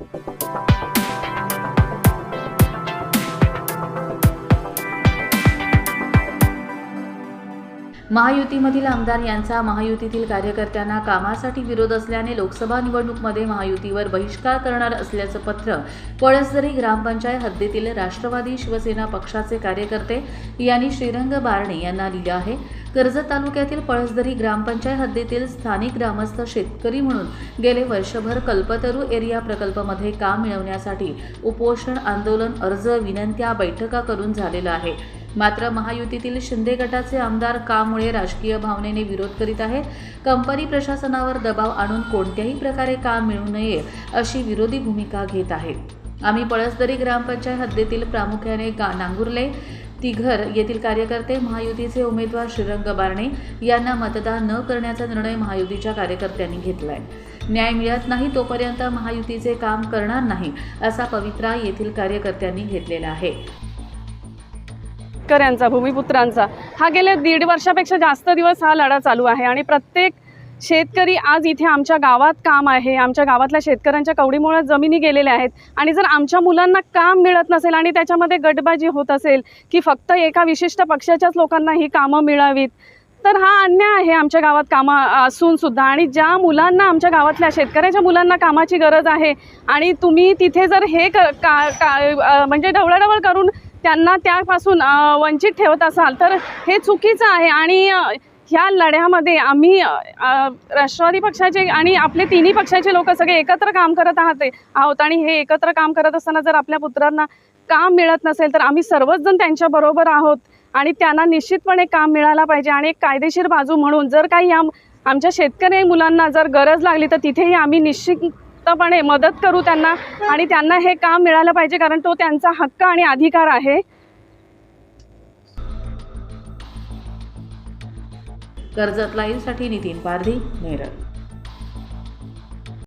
you महायुतीमधील आमदार यांचा महायुतीतील कार्यकर्त्यांना कामासाठी विरोध असल्याने लोकसभा निवडणूकमध्ये महायुतीवर बहिष्कार करणार असल्याचं पत्र पळसदरी ग्रामपंचायत हद्दीतील राष्ट्रवादी शिवसेना पक्षाचे कार्यकर्ते यांनी श्रीरंग बारणे यांना लिहिलं आहे. कर्जत तालुक्यातील पळसदरी ग्रामपंचायत हद्दीतील स्थानिक ग्रामस्थ शेतकरी म्हणून गेले वर्षभर कल्पतरू एरिया प्रकल्पामध्ये काम मिळवण्यासाठी उपोषण आंदोलन अर्ज विनंत्या बैठका करून झालेलं आहे. मात्र महायुतीतील शिंदे गटाचे आमदार कामुळे राजकीय भावनेने विरोध करीत आहेत. कंपनी प्रशासनावर दबाव आणून कोणत्याही प्रकारे काम मिळू नये अशी विरोधी भूमिका घेत आहेत आम्ही पळसदरी ग्रामपंचायत हद्दीतील प्रामुख्याने गा नांगुर्ले तिघर येथील कार्यकर्ते महायुतीचे उमेदवार श्रीरंग बारणे यांना मतदान न करण्याचा निर्णय महायुतीच्या कार्यकर्त्यांनी घेतलाय. न्याय मिळत नाही तोपर्यंत महायुतीचे काम करणार नाही असा पवित्रा येथील कार्यकर्त्यांनी घेतलेला आहे. शेतकऱ्यांचा भूमिपुत्रांचा. हा गेल्या दीड वर्षापेक्षा जास्त दिवस हा लढा चालू आहे आणि प्रत्येक शेतकरी आज इथे आमच्या गावात काम आहे. आमच्या गावातल्या शेतकऱ्यांच्या कवडीमुळे जमिनी गेलेल्या आहेत. आणि जर आमच्या मुलांना काम मिळत नसेल आणि त्याच्यामध्ये गटबाजी होत असेल की फक्त एका विशिष्ट पक्षाच्याच लोकांना ही कामं मिळावीत तर हा अन्याय आहे आमच्या गावात कामं असून सुद्धा. आणि ज्या मुलांना आमच्या गावातल्या शेतकऱ्याच्या मुलांना कामाची गरज आहे आणि तुम्ही तिथे जर हे क का का म्हणजे ढवळाढवळ करून त्यांना त्यापासून वंचित ठेवत असाल तर हे चुकीचं आहे. आणि ह्या लढ्यामध्ये आम्ही राष्ट्रवादी पक्षाचे आणि आपले तिन्ही पक्षाचे लोक सगळे एकत्र काम करत आहात आहोत. आणि हे एकत्र काम करत असताना जर आपल्या पुत्रांना काम मिळत नसेल तर आम्ही सर्वच जण त्यांच्याबरोबर आहोत. आणि त्यांना निश्चितपणे काम मिळायला पाहिजे. आणि एक कायदेशीर बाजू म्हणून जर काही या आमच्या शेतकरी मुलांना जर गरज लागली तर तिथेही आम्ही निश्चित मुक्तपणे मदत करू त्यांना आणि त्यांना हे काम मिळालं पाहिजे कारण तो त्यांचा हक्क आणि अधिकार आहे. कर्जत लाईव्हसाठी नितीन पारधी नेरळ